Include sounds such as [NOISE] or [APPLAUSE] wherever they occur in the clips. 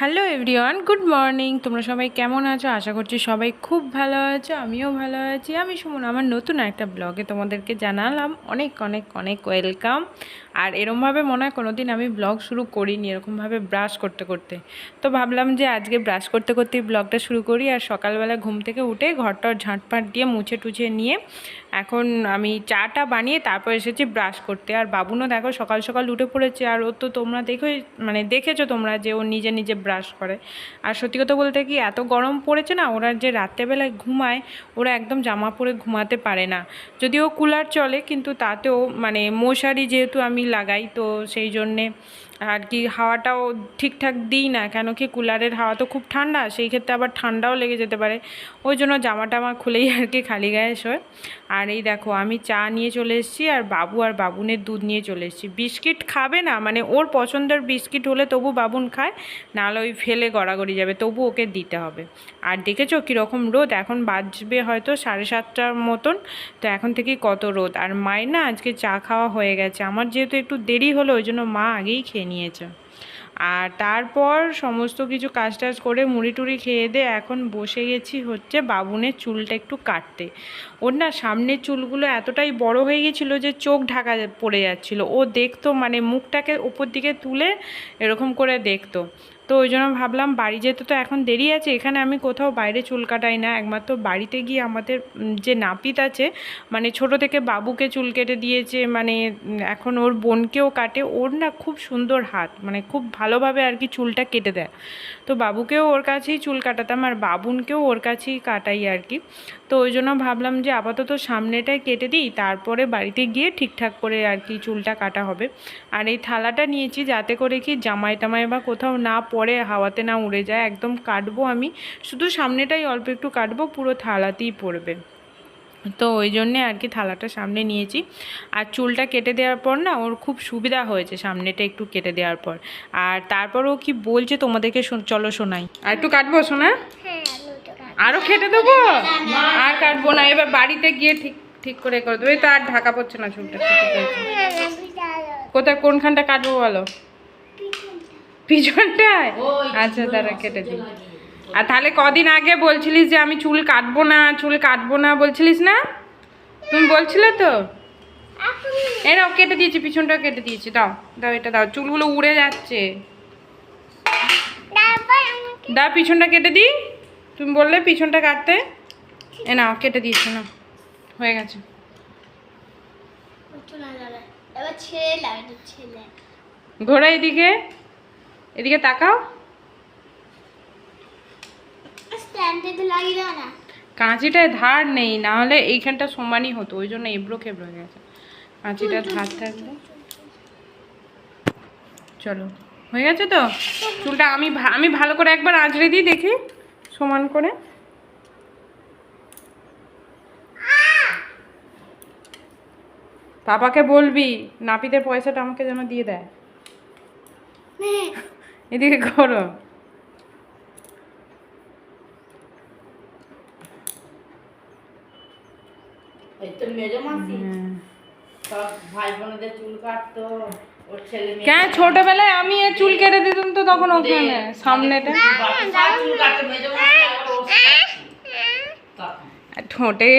Hello everyone, good morning. তোমরা সবাই কেমন আছো? আশা করছি সবাই খুব ভালো আছো, আমিও ভালো আছি। আমি সুমন, আমার নতুন একটা ব্লগে তোমাদেরকে জানালাম অনেক অনেক অনেক ওয়েলকাম। আর এরমভাবে মনে হয় কোনো দিন আমি ব্লগ শুরু করিনি, এরকমভাবে ব্রাশ করতে করতে। তো ভাবলাম যে আজকে ব্রাশ করতে, করতেই ব্লগটা শুরু করি। আর সকালবেলা ঘুম থেকে উঠে ঘরটার ঝাঁটপাট দিয়ে মুছে টুছে নিয়ে এখন আমি চাটা বানিয়ে তারপর এসেছি ব্রাশ করতে। আর বাবুনও দেখো সকাল সকাল উঠে পড়েছে, আর ও তো তোমরা দেখোই মানে দেখেছ তোমরা যে ও নিজে নিজে ব্রাশ করে। আর সত্যি কথা বলতে কি, এত গরম পড়েছে না, ওরা যে রাত্রেবেলায় ঘুমায়, ওরা একদম জামা পরে ঘুমাতে পারে না। যদিও কুলার চলে, কিন্তু তাতেও মানে মশারি যেহেতু আমি লাগাই, তো সেই জন্যে আর কি হাওয়াটাও ঠিকঠাক দিই না, কেন কি কুলারের হাওয়া তো খুব ঠান্ডা, সেই ক্ষেত্রে আবার ঠান্ডাও লেগে যেতে পারে। ওই জন্য জামাটা আমার খুলেই আর কি খালি গায়ে শোয়। আর এই দেখো, আমি চা নিয়ে চলে এসেছি আর বাবু আর বাবুনের দুধ নিয়ে চলে এসেছি। বিস্কিট খাবে না মানে ওর পছন্দের বিস্কিট হলে তবু বাবুন খায়, নাহলে ওই ফেলে গড়াগড়ি যাবে, তবু ওকে দিতে হবে। আর দেখেছ কীরকম রোদ, এখন বাজবে হয়তো সাড়ে সাতটার মতন, তো এখন থেকেই কত রোদ। আর মায়ের না আজকে চা খাওয়া হয়ে গেছে, আমার যেহেতু একটু দেরি হলো, ওই জন্য মা আগেই খেয়ে নিয়েছে। আর তারপর সমস্ত কিছু কাজ টাজ করে মুড়ি টুড়ি খেয়ে দিয়ে এখন বসে গেছি হচ্ছে বাবুনের চুলটা একটু কাটতে। ওর না সামনের চুলগুলো এতটাই বড় হয়ে গেছিল যে চোখ ঢাকা পড়ে যাচ্ছিল। ও দেখতো মানে মুখটাকে ওপর দিকে তুলে এরকম করে দেখতো। তো ওই জন্য ভাবলাম বাড়ি যেতে তো এখন দেরি আছে, এখানে আমি কোথাও বাইরে চুল কাটাই না। একমাত্র বাড়িতে গিয়ে আমাদের যে নাপিত আছে মানে ছোট থেকে বাবুকে চুল কেটে দিয়েছে মানে এখন ওর বোনকেও কাটে, ওর না খুব সুন্দর হাত মানে খুব ভালোভাবে আর কি চুলটা কেটে দেয়। তো বাবুকেও ওর কাছেই চুল কাটাতাম, আর বাবুনকেও ওর কাছেই কাটাই আর কি। তো ওই জন্য ভাবলাম যে আপাতত সামনেটাই কেটে দিই, তারপরে বাড়িতে গিয়ে ঠিকঠাক করে আর কি চুলটা কাটা হবে। আর এই থালাটা নিয়েছি যাতে করে কি জামাই টামাই বা কোথাও না পড়ে, হাওয়াতে না উড়ে যায়, একদম কাটবো আমি। শুধু সামনেটাই অল্প একটু কাটবো, পুরো থালাতেই পড়বে। তো ওই জন্যে আর কি থালাটা সামনে নিয়েছি। আর চুলটা কেটে দেওয়ার পর না ওর খুব সুবিধা হয়েছে সামনেটা একটু কেটে দেওয়ার পর। আর তারপর ও কি বলছে তোমাদেরকে চলো শোনাই। আর একটু কাটবো শোনা? হ্যাঁ আরও কেটে দেবো? আর কাটবো না। এবার বাড়িতে গিয়ে ঠিক ঠিক করে করে দেবো। এই তো আর ঢাকা পড়ছে না চুলটা। কোথায়, কোনখানটা কাটবো বলো? পিছনটায়? আচ্ছা তারা কেটে দিই। আর তাহলে কদিন আগে বলছিলিস যে আমি চুল কাটবো না, চুল কাটবো না বলছিলিস না? তুমি বলছিলে তো? এই নাও, কেটে দিয়েছি পিছনটা কেটে দিয়েছি। দাও দাও, এটা দাও। চুলগুলো উড়ে যাচ্ছে। দাও, পিছনটা কেটে দিই। তুমি বললে পিছনটা কাটতে। এ না কেটে দিয়েছি না হয়ে গেছে। ঘোরা এদিকে এদিকে তাকাও। কাঁচিটায় ধার নেই না হলে এইখানটা সমানই হতো ওই জন্য এবড়ো খেবড়ো হয়ে গেছে। কাঁচিটা ধার থাকলে। চলো হয়ে গেছে তো? চুলটা আমি আমি ভালো করে একবার আঁচড়ে দিই দেখি। সমান করে। পাপাকে বলবি নাপিতের পয়সাটা আমাকে যেন দিয়ে দেয়। এদিকে করো। হ্যাঁ। ভাই বোনদের চুল কাটতো। কেন? ছোটবেলায় আমি এর চুল কেটে দিতাম তো তখন ওখানে সামনেটা। ঠোঁটে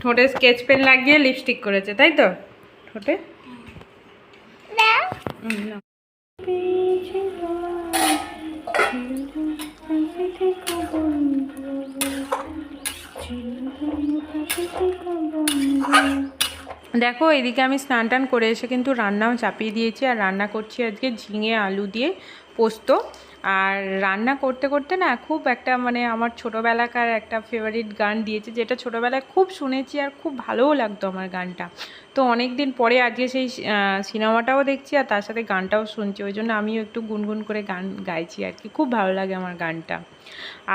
ঠোঁটে স্কেচ পেন লাগিয়ে লিপস্টিক করেছে তাই তো? ঠোঁটে। দেখো, এদিকে আমি স্নান টান করে এসে কিন্তু রান্নাও চাপিয়ে দিয়েছি। আর রান্না করছি আজকে ঝিঙে আলু দিয়ে পোস্ত। আর রান্না করতে করতে না খুব একটা মানে আমার ছোটোবেলাকার একটা ফেভারিট গান দিয়েছে, যেটা ছোটোবেলায় খুব শুনেছি আর খুব ভালোও লাগতো আমার গানটা। তো অনেক দিন পরে আজকে সেই সিনেমাটাও দেখছি আর তার সাথে গানটাও শুনছি। ওই জন্য আমিও একটু গুনগুন করে গান গাইছি আর কি। খুব ভালো লাগে আমার গানটা।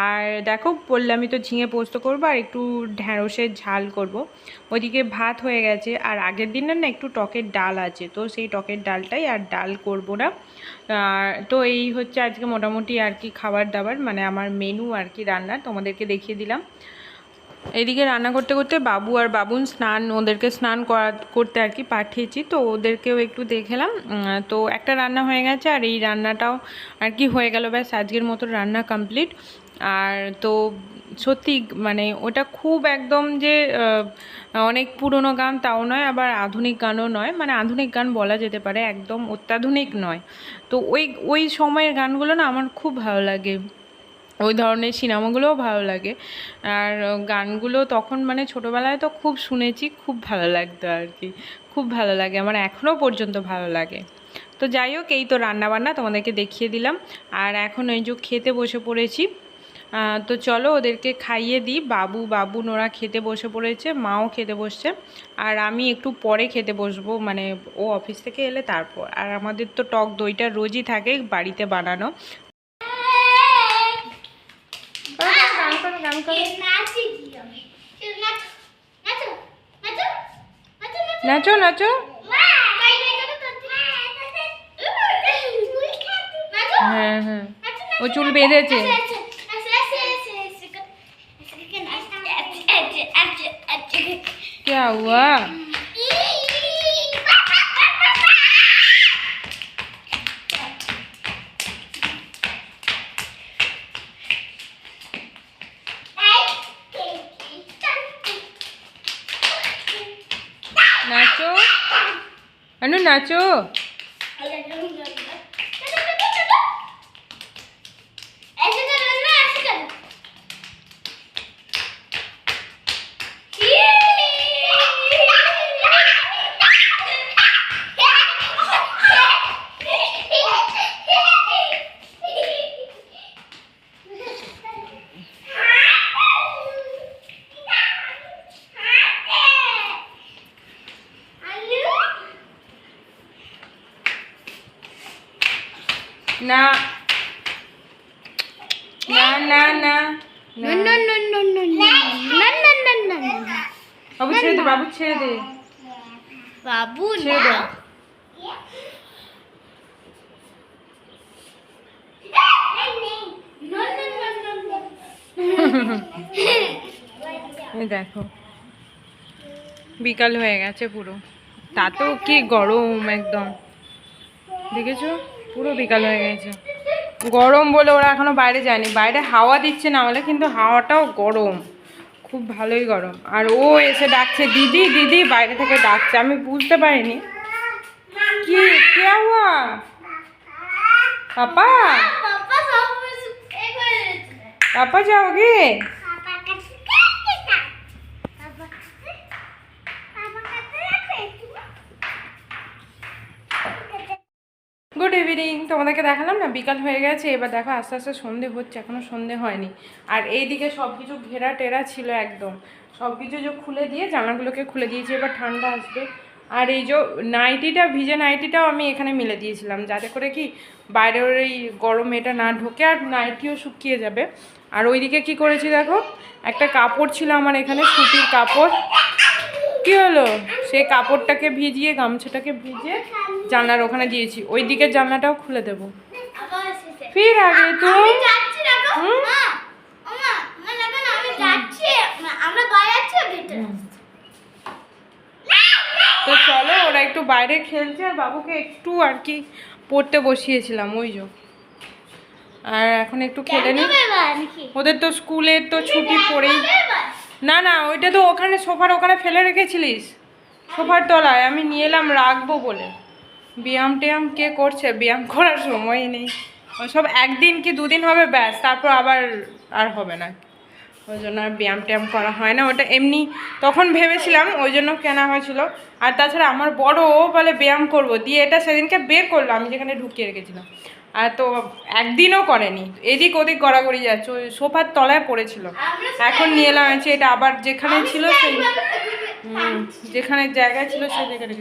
আর দেখো বললে আমি তো ঝিঙে পোস্ত করব আর একটু ঢ্যাঁড়সের ঝাল করব। ওইদিকে ভাত হয়ে গেছে আর আগের দিন না একটু টকের ডাল আছে। তো সেই টকের ডালটাই আর ডাল করব না। আর তো এই হচ্ছে আজকে মোটামুটি আর কি খাবার দাবার। মানে আমার মেনু আর কি রান্নার তোমাদেরকে দেখিয়ে দিলাম। এদিকে রান্না করতে করতে বাবু আর বাবুন স্নান, ওদেরকে স্নান করা, করতে আর কি পাঠিয়েছি। তো ওদেরকেও একটু দেখলাম। তো একটা রান্না হয়ে গেছে আর এই রান্নাটাও আর কি হয়ে গেল। ব্যাস, আজকের মতো রান্না কমপ্লিট আর তো সত্যি মানে ওটা খুব একদম যে অনেক পুরনো গান তাও নয়, আবার আধুনিক গানও নয়। মানে আধুনিক গান বলা যেতে পারে, একদম অত্যাধুনিক নয়। তো ওই ওই সময়ের গানগুলো না আমার খুব ভালো লাগে। ওই ধরনের সিনেমাগুলোও ভালো লাগে। আর গানগুলো তখন মানে ছোটোবেলায় তো খুব শুনেছি, খুব ভালো লাগতো আর কি। খুব ভালো লাগে, আমার এখনও পর্যন্ত ভালো লাগে। তো যাই হোক, এই তো রান্নাবান্না তোমাদেরকে দেখিয়ে দিলাম। আর এখন ওই যে খেতে বসে পড়েছি তো চলো ওদেরকে খাইয়ে দিই। বাবু বাবু নোরা খেতে বসে পড়েছে, মাও খেতে বসছে। আর আমি একটু পরে খেতে বসবো মানে ও অফিস থেকে এলে তারপর। আর আমাদের তো টক দইটা রোজই থাকে বাড়িতে বানানো। प्रणाम करो नाचो नाचो হ্যাঁ হ্যাঁ ও চুল क्या हुआ? नाचो। ছেড়ে দে বাবু ছেড়ে দে। বাবু ছেড়ে দে। [LAUGHS] দেখো বিকাল হয়ে গেছে পুরো। তাতেও কি গরম একদম। দেখেছ? পুরো বিকাল হয়ে গেছে। গরম বলে ওরা এখনও বাইরে যায়নি। বাইরে হাওয়া দিচ্ছে না বলে কিন্তু হাওয়াটাও গরম। খুব ভালোই গরম। আর ও এসে ডাকছে দিদি দিদি বাইরে থেকে ডাকছে। আমি বুঝতে পারিনি। কি কে পাপা? পাপা সব এ করে দিয়েছে পাপা যাওগে পাপা কাছে কাছে পাপা কাছে পাপা কাছে রাখে গুড ইভিনিং তোমাদেরকে দেখালাম না? বিকাল হয়ে গেছে, এবার দেখো আস্তে আস্তে সন্ধে হচ্ছে, এখনও সন্ধে হয়নি। আর এইদিকে সব কিছু ঘেরা টেরা ছিল একদম। সব কিছু যে খুলে দিয়ে জানাগুলোকে খুলে দিয়েছি, এবার ঠান্ডা আসবে। আর এই যে নাইটিটা, ভিজে নাইটিটাও আমি এখানে মিলে দিয়েছিলাম, যাতে করে কি বাইরের এই গরম এটা না ঢোকে আর নাইটিও শুকিয়ে যাবে। আর ওইদিকে কি করেছি দেখো? একটা কাপড় ছিল আমার এখানে, সুতির কাপড়। কি হলো? সেই কাপড়টাকে ভিজিয়ে গামছাটাকে ভিজিয়ে জানলার ওখানে দিয়েছি। ওই দিকের জানলাটাও খুলে দেবো। ফির আগে তো। তো চলো ওরা একটু বাইরে খেলছে আর বাবুকে একটু আর কি পড়তে বসিয়েছিলাম ওই যে। আর এখন একটু খেলে নি? ওদের তো স্কুলের তো ছুটি পড়েই না না, ওইটা তো ওখানে সোফার ওখানে ফেলে রেখেছিলিস। সোফার তলায়, আমি নিয়ে এলাম রাখব বলে। ব্যায়াম ট্যায়াম কে করছে? ব্যায়াম করার সময়ই নেই। ওসব একদিন কি দুদিন হবে? ব্যাস, তারপর আবার আর হবে না। ওই জন্য আর ব্যায়াম ট্যায়াম করা হয় না। ওটা এমনি তখন ভেবেছিলাম, ওই জন্য কেনা হয়েছিল। আর তাছাড়া আমার বড় ও বলে ব্যায়াম করব, দিয়ে এটা সেদিনকে বের করল, আমি যেখানে ঢুকিয়ে রেখেছিলাম। আর তো একদিনও করেনি। এদিক ওদিক গড়াগড়ি যাচ্ছে ওই সোফার তলায় পড়েছিল। এখন নিয়ে এলাম, হচ্ছে এটা আবার যেখানে ছিল সেই যেখানে জায়গা ছিল সেই জায়গাটা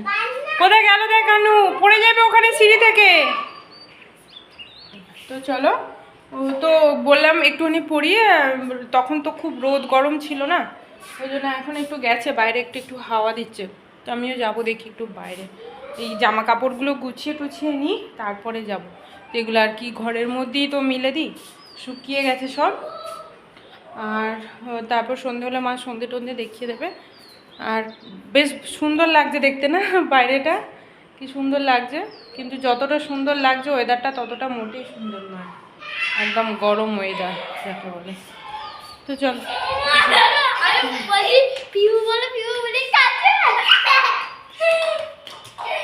কোথায় গেল দেখ কানু? পড়ে যাবে ওখানে সিঁড়ি থেকে। তো চলো তো বললাম একটুখানি পড়িয়ে, তখন তো খুব রোদ গরম ছিল না, ওই জন্য এখন একটু গেছে, বাইরে একটু একটু হাওয়া দিচ্ছে। তো আমিও যাব দেখি একটু বাইরে। এই জামা কাপড়গুলো গুছিয়ে টুছিয়ে নিই, তারপরে যাব। এগুলো আর কি ঘরের মধ্যেই তো মিলে দিই, শুকিয়ে গেছে সব। আর তারপর সন্ধে হলে মা সন্ধে টন্ধে দেখিয়ে দেবে। আর বেশ সুন্দর লাগছে দেখতে না বাইরেটা, কি সুন্দর লাগছে। কিন্তু যতটা সুন্দর লাগছে ওয়েদারটা ততটা মোটেই সুন্দর নয় একদম গরম ওয়েদার যাকে বলে। তো চল।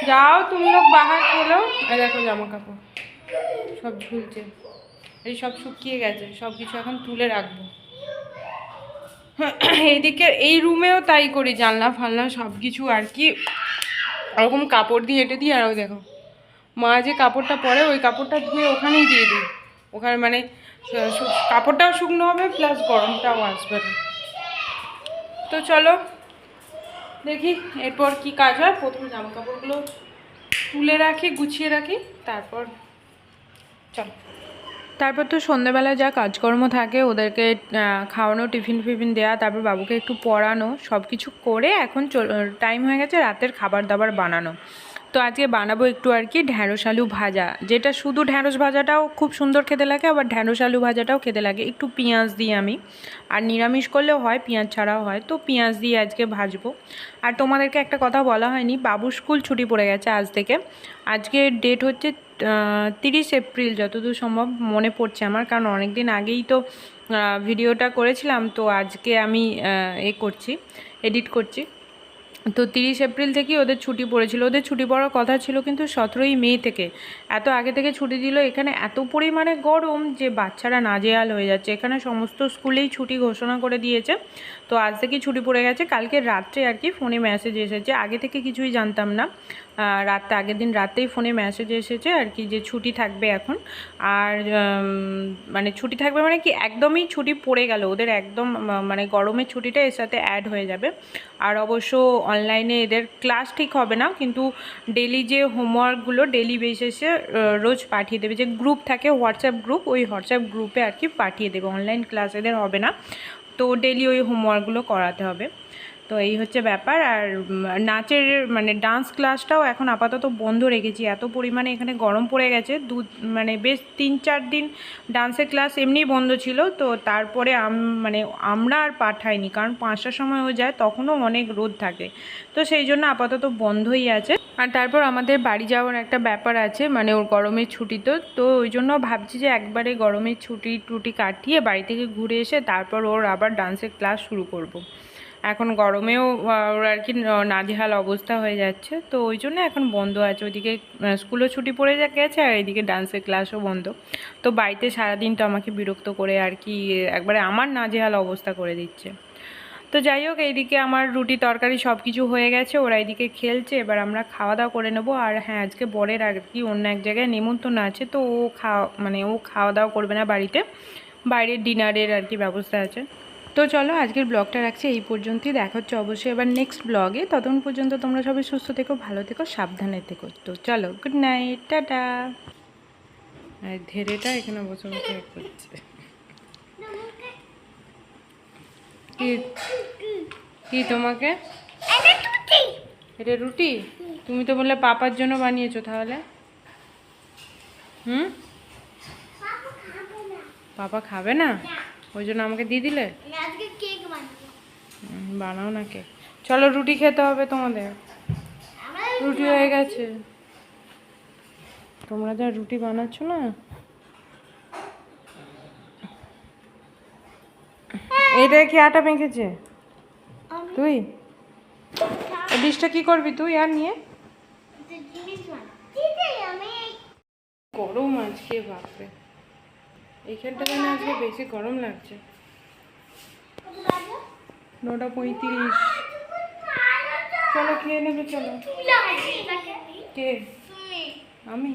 যাও, তুমি লোক বাহার খোলো। দেখো জামা কাপড় সব ঝুলছে। এই সব শুকিয়ে গেছে সব কিছু এখন তুলে রাখব। এইদিকে এই রুমেও তাই করি, জানলা ফালনা সব কিছু আর কি। ওরকম কাপড় দিয়ে হেঁটে দিই আর ওই দেখো, মা যে কাপড়টা পরে, ওই কাপড়টা ধুয়ে ওখানেই দিয়ে দিই। ওখানে মানে কাপড়টাও শুকনো হবে প্লাস গরমটাও আসবে না। তো চলো, দেখি এরপর কি কাজ হয়। প্রথমে জামা কাপড়গুলো তুলে রাখি, গুছিয়ে রাখি, তারপর তারপর তো সন্ধ্যেবেলা যা কাজকর্ম থাকে, ওদেরকে খাওয়ানো, টিফিন ফিফিন দেওয়া তারপর বাবুকে একটু পড়ানো সব কিছু করে এখন টাইম হয়ে গেছে রাতের খাবার দাবার বানানো। তো আজকে বানাবো একটু আর কি ঢ্যাঁড়স আলু ভাজা, যেটা শুধু ঢ্যাঁড়স ভাজাটাও খুব সুন্দর খেতে লাগে, আবার ঢ্যাঁড়স আলু ভাজাটাও খেতে লাগে। একটু পেঁয়াজ দিই আমি, আর নিরামিষ করলেও হয়, পেঁয়াজ ছাড়াও হয়। তো পেঁয়াজ দিয়ে আজকে ভাজবো। আর তোমাদেরকে একটা কথা বলা হয়নি, বাবুর স্কুল ছুটি পড়ে গেছে আজ থেকে। আজকে ডেট হচ্ছে তিরিশ এপ্রিল যতদূর সম্ভব মনে পড়ছে আমার, কারণ অনেক দিন আগেই তো ভিডিওটা করেছিলাম, তো আজকে আমি এ করছি, এডিট করছি। তো তিরিশ এপ্রিল থেকেই ওদের ছুটি পড়েছিল। ওদের ছুটি পড়ার কথা ছিল কিন্তু সতেরোই মে থেকে। এত আগে থেকে ছুটি দিল, এখানে এত পরিমাণে গরম যে বাচ্চারা নাজেহাল হয়ে যাচ্ছে। এখানে সমস্ত স্কুলেই ছুটি ঘোষণা করে দিয়েছে। তো আজ থেকেই ছুটি পড়ে গেছে। কালকে রাত্রে আর কি ফোনে মেসেজ এসেছে। আগে থেকে কিছুই জানতাম না। রাতটা আগের দিন রাতেই ফোনে মেসেজ এসেছে আর কি যে ছুটি থাকবে এখন। আর মানে ছুটি থাকবে মানে কি একদমই ছুটি পড়ে গেল। ওদের একদম মানে গরমের ছুটিটা এর সাথে অ্যাড হয়ে যাবে। আর অবশ্য অনলাইনে এদের ক্লাস ঠিক হবে না, কিন্তু ডেলি যে হোমওয়ার্কগুলো ডেলি বেসিসে রোজ পাঠিয়ে দেবে। যে গ্রুপ থাকে হোয়াটসঅ্যাপ গ্রুপ ওই হোয়াটসঅ্যাপ গ্রুপে আর কি পাঠিয়ে দেবে। অনলাইন ক্লাস এদের হবে না। তো ডেলি ওই হোমওয়ার্কগুলো করাতে হবে। তো এই হচ্ছে ব্যাপার। আর নাচের মানে ডান্স ক্লাসটাও এখন আপাতত বন্ধ রেখেছি। এত পরিমাণে এখানে গরম পড়ে গেছে। দু মানে বেশ তিন চার দিন ডান্সের ক্লাস এমনিই বন্ধ ছিল। তো তারপরে মানে আমরা আর পাঠাইনি। কারণ পাঁচটার সময় ও যায়, তখনও অনেক রোদ থাকে। তো সেই জন্য আপাতত বন্ধই আছে। আর তারপর আমাদের বাড়ি যাওয়ার একটা ব্যাপার আছে মানে ওর গরমের ছুটি তো। তো ওই জন্য ভাবছি যে একবারে গরমের ছুটি টুটি কাটিয়ে বাড়ি থেকে ঘুরে এসে তারপর ওর আবার ডান্সের ক্লাস শুরু করব। এখন গরমেও ওর আর কি নাজেহাল অবস্থা হয়ে যাচ্ছে। তো ওই জন্য এখন বন্ধ আছে। ওইদিকে স্কুলও ছুটি পড়ে গেছে আর এদিকে ডান্সের ক্লাসও বন্ধ। তো বাড়িতে সারাদিন তো আমাকে বিরক্ত করে আর কি, একবারে আমার নাজেহাল অবস্থা করে দিচ্ছে। তো যাই হোক, এইদিকে আমার রুটি, তরকারি সব কিছু হয়ে গেছে। ওরা এইদিকে খেলছে। এবার আমরা খাওয়া দাওয়া করে নেব। আর হ্যাঁ আজকে বরের আর কি অন্য এক জায়গায় নেমন্তন্ন আছে। তো ও খাওয়া মানে ও খাওয়া দাওয়া করবে না বাড়িতে। বাইরের ডিনারের আর কি ব্যবস্থা আছে। তো চলো আজকের ব্লগটা রাখছি এই পর্যন্তই। দেখা হচ্ছে অবশ্যই এবার নেক্সট ব্লগে। ততক্ষণ পর্যন্ত তোমরা সবাই সুস্থ থেকো ভালো থেকো সাবধানে থেকো। তো চলো গুড নাইট টাটা। আর ধেরেটা এখানে বসে বসে করছে। কি? তোমাকে? এটা রুটি। তুমি তো বললে পাপার জন্য বানিয়েছো তাহলে। হুম? পাপা খাবে না। ওই জন্য আমাকে দিয়ে দিলে? বানাও না কেক চলো রুটি খেতে হবে তোমাদের। রুটি হয়ে গেছে। তোমরা যা রুটি বানাচ্ছ না? এটা কি আটা মেখেছে? তুই? ডিশটা কি করবি তুই আর নিয়ে? গরম আজকে বাপরে। এইখানটা যেন আজকে বেশি গরম লাগছে? নটা পঁয়ত্রিশ। চলো খেয়ে নেবে চলো। কে? আমি।